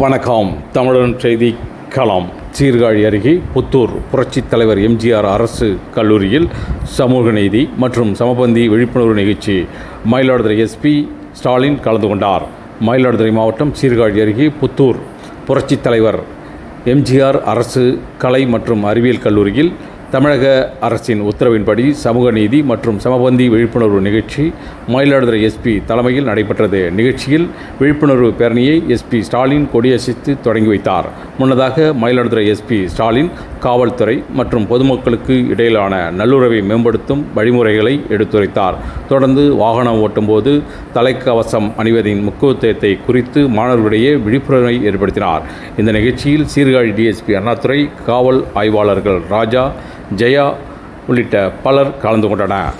வணக்கம். தமிழன் செய்தி களம். சீர்காழி அருகே புத்தூர் புரட்சித் தலைவர் எம்ஜிஆர் அரசு கல்லூரியில் சமூக நீதி மற்றும் சமபந்தி விழிப்புணர்வு நிகழ்ச்சி. மயிலாடுதுறை எஸ்பி ஸ்டாலின் கலந்து கொண்டார். மயிலாடுதுறை மாவட்டம் சீர்காழி அருகே புத்தூர் புரட்சித் தலைவர் எம்ஜிஆர் அரசு கலை மற்றும் அறிவியல் கல்லூரியில் தமிழக அரசின் உத்தரவின்படி சமூக நீதி மற்றும் சமபந்தி விழிப்புணர்வு நிகழ்ச்சி மயிலாடுதுறை எஸ்பி தலைமையில் நடைபெற்றது. நிகழ்ச்சியில் விழிப்புணர்வு பேரணியை எஸ்பி ஸ்டாலின் கொடியசைத்து தொடங்கி வைத்தார். முன்னதாக மயிலாடுதுறை எஸ்பி ஸ்டாலின் காவல்துறை மற்றும் பொதுமக்களுக்கு இடையிலான நல்லுறவை மேம்படுத்தும் வழிமுறைகளை எடுத்துரைத்தார். தொடர்ந்து வாகனம் ஓட்டும்போது தலைக்கவசம் அணிவதின் முக்கியத்துவத்தை குறித்து மாணவர்களிடையே விழிப்புணர்வை ஏற்படுத்தினார். இந்த நிகழ்ச்சியில் சீர்காழி டிஎஸ்பி அண்ணாதுரை காவல் ஆய்வாளர்கள் ராஜா ஜெயா உள்ளிட்ட பலர் கலந்து கொண்டனர்.